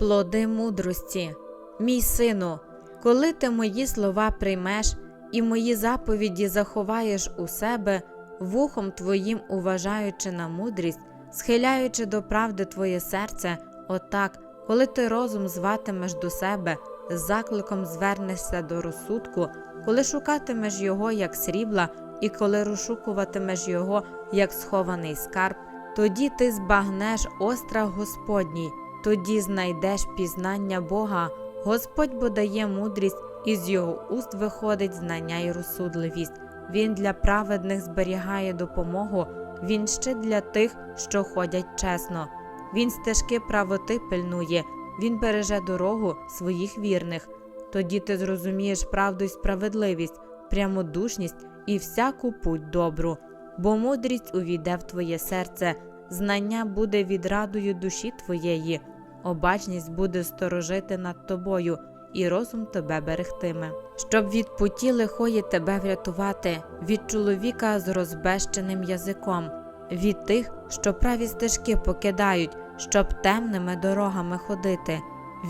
Плоди мудрості, мій сину, коли ти мої слова приймеш і мої заповіді заховаєш у себе, вухом твоїм уважаючи на мудрість, схиляючи до правди твоє серце, отак, коли ти розум зватимеш до себе, з закликом звернешся до розсудку, коли шукатимеш його як срібла, і коли розшукуватимеш його як схований скарб, тоді ти збагнеш острах Господній, тоді знайдеш пізнання Бога. Господь бо дає мудрість, і з його уст виходить знання і розсудливість. Він для праведних зберігає допомогу, він ще для тих, що ходять чесно. Він стежки правоти пильнує, він береже дорогу своїх вірних. Тоді ти зрозумієш правду й справедливість, прямодушність і всяку путь добру, бо мудрість увійде в твоє серце, знання буде відрадою душі твоєї, обачність буде сторожити над тобою, і розум тебе берегтиме. Щоб від путі лихої тебе врятувати, від чоловіка з розбещеним язиком, від тих, що праві стежки покидають, щоб темними дорогами ходити,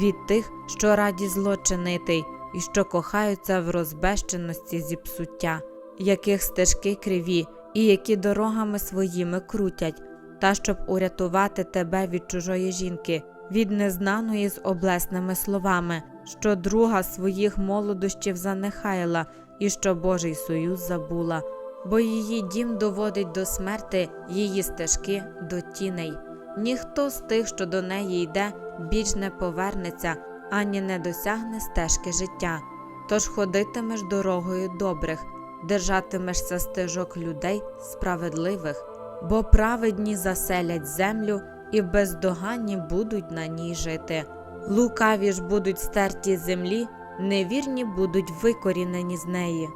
від тих, що раді зло чинити, і що кохаються в розбещеності зіпсуття, яких стежки криві, і які дорогами своїми крутять, та щоб урятувати тебе від чужої жінки, від незнаної з облесними словами, що друга своїх молодощів занехаяла, і що Божий союз забула, бо її дім доводить до смерти, її стежки до тіней. Ніхто з тих, що до неї йде, більш не повернеться, ані не досягне стежки життя. Тож ходитимеш дорогою добрих, держатимешся стежок людей справедливих, бо праведні заселять землю і бездоганні будуть на ній жити. Лукаві ж будуть стерті землі, невірні будуть викорінені з неї.